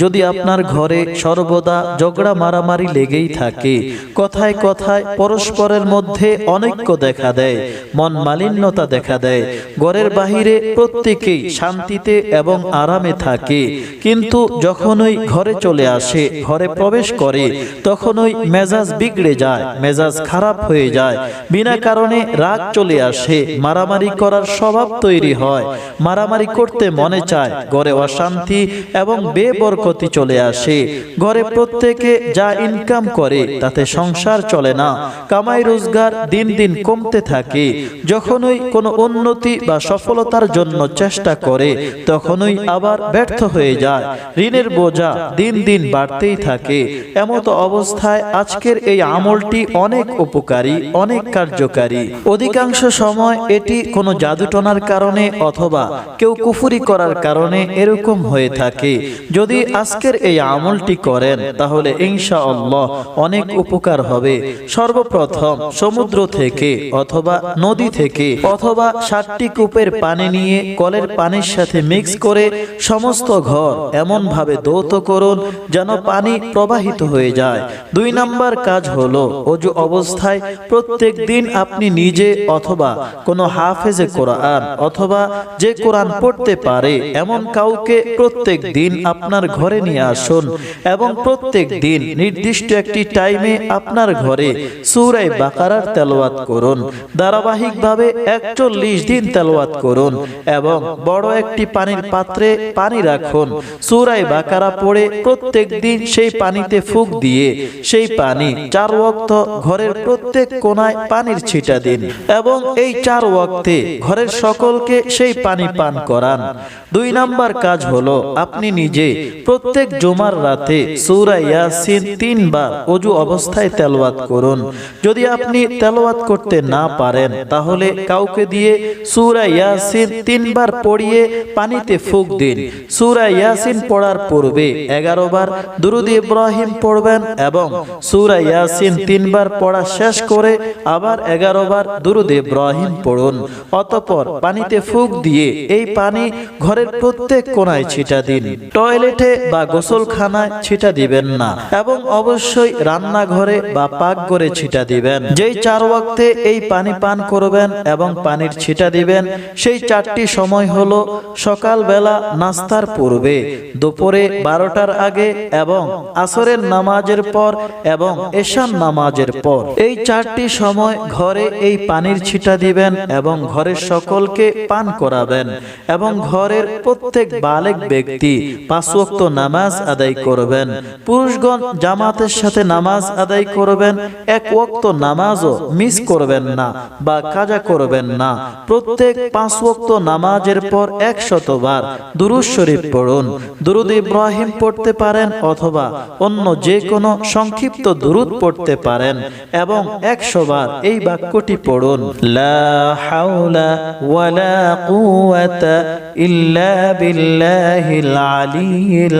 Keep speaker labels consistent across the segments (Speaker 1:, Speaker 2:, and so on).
Speaker 1: যদি আপনার ঘরে সর্বদা ঝগড়া মারামারি লেগেই থাকে, কথায় কথায় পরস্পরের মধ্যে অনৈক্য দেখা দেয়, মন মালিন্যতা দেখা দেয়, ঘরের বাহিরে প্রত্যেকেই শান্তিতে এবং আরামে থাকে, কিন্তু যখনই ঘরে চলে আসে, ঘরে প্রবেশ করে, তখনই মেজাজ বিগড়ে যায়, মেজাজ খারাপ হয়ে যায়, বিনা কারণে রাগ চলে আসে, মারামারি করার স্বভাব তৈরি হয়, মারামারি করতে মনে চায়, ঘরে অশান্তি এবং বেবরকতি চলে আসে। ঘরে প্রত্যেকে যা ইনকাম করে, তাতে সংসার চলে না। কামাই রোজগার দিন দিন কমতে থাকে। যখনই কোনো উন্নতি বা সফলতার জন্য চেষ্টা করে, তখনই আবার ব্যর্থ হয়ে যায়। ঋণের বোঝা দিন দিন বাড়তেই থাকে। এমত অবস্থায় আজকের এই আমলটি অনেক উপকারী, অনেক কার্যকারী। অধিকাংশ সময় এটি কোনো জাদুটনার কারণে অথবা কেউ কুফুরি করার কারণে এরকম হয়ে থাকে। যদি আজকের এই আমলটি করেন, তাহলে ইনশা আল্লাহ অনেক উপকার হবে। সর্বপ্রথম সমুদ্র থেকে অথবা নদী থেকে অথবা সাতটি কূপের পানি নিয়ে কলের পানির সাথে মিক্স করে সমস্ত ঘর এমন ভাবে দৌত করুন যেন পানি প্রবাহিত হয়ে যায়। দুই নাম্বার কাজ হলো অজু অবস্থায় প্রত্যেক দিন আপনি নিজে অথবা কোনো হাফেজে কোরআন অথবা যে কোরআন পড়তে পারে, এমন কাউকে প্রত্যেক দিন আপনার ঘরে নিয়ে আসুন এবং প্রত্যেক দিন নির্দিষ্ট একটি টাইমে আপনার ঘরে সুরাই বাকারার তেলাওয়াত করুন, ধারাবাহিকভাবে একচল্লিশ দিন তেলাওয়াত করুন এবং বড় একটি পানির পাত্রে পানি রাখুন। সুরাই বাকারা পড়ে প্রত্যেক দিন সেই পানিতে ফুক দিয়ে সেই পানি চার ওয়াক্ত ঘরের প্রত্যেক কোনায় পানির ছিটা দিন এবং এই চার ওয়াক্তে ঘরের সকলকে সেই পানি পান করান। দুই নাম্বার কাজ হলো, আপনি নিজে প্রত্যেক জুমার রাতে সূরা ইয়াসিন তিনবার অজু অবস্থায় তেলাওয়াত করুন। যদি আপনি তেলাওয়াত করতে না পারেন, তাহলে কাউকে দিয়ে সূরা ইয়াসিন তিনবার পড়িয়ে পানিতে ফুক দিন। সূরা ইয়াসিন পড়ার পূর্বে এগারো বার দুরুদ ইব্রাহিম পড়বেন এবং সূরা ইয়াসিন তিনবার পড়া শেষ করে আবার এগারো বার দুরুদ ইব্রাহিম পড়ুন। অতপর পানিতে ফুক দিয়ে এই পানি ঘরের প্রত্যেক কোনায় ছিটা দিন। টয়লেটে বা গোসলখানায় ছিটা দিবেন না এবং অবশ্যই রান্নাঘরে বা পাকঘরে ছিটা দিবেন। যেই চার ওয়াক্তে এই পানি পান করবেন এবং পানির ছিটা দিবেন, সেই চারটি সময় হলো সকালবেলা নাস্তার পূর্বে, দুপুরে বারোটার আগে এবং আসরের নামাজের পর এবং এশান নামাজের পর। এই চারটি সময় ঘরে এই পানির ছিটা দিবেন এবং ঘরের সকলকে পান করাবেন এবং ঘরের প্রত্যেক বালেক ব্যক্তি পাঁচ ওয়াক্ত নামাজ আদায় করবেন। পুরুষগণ জামাতের সাথে নামাজ আদায় করবেন। এক ওয়াক্ত নামাজও মিস করবেন না বা কাজা করবেন না। প্রত্যেক পাঁচ ওয়াক্ত নামাজের পর একশতবার দুরুদ শরীফ পড়ুন। দুরুদ ইব্রাহিম পড়তে পারেন অথবা অন্য যে কোনো সংক্ষিপ্ত দুরুদ পড়তে পারেন এবং একশো বার এই বাক্যটি পড়ুন। ইল্লা বিল্লাহিল আলিয়্যিল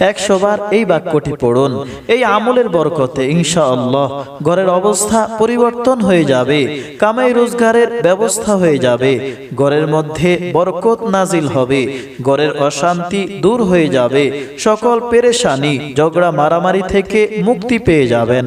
Speaker 1: একশো বার এই বাক্যটি পড়ুন। এই আমলের বরকতে ইনশাআল্লাহ ঘরের অবস্থা পরিবর্তন হয়ে যাবে, কামাই রোজগারের ব্যবস্থা হয়ে যাবে, ঘরের মধ্যে বরকত নাজিল হবে, ঘরের অশান্তি দূর হয়ে যাবে, সকল পেরেশানি, ঝগড়া, মারামারি থেকে মুক্তি পেয়ে যাবেন।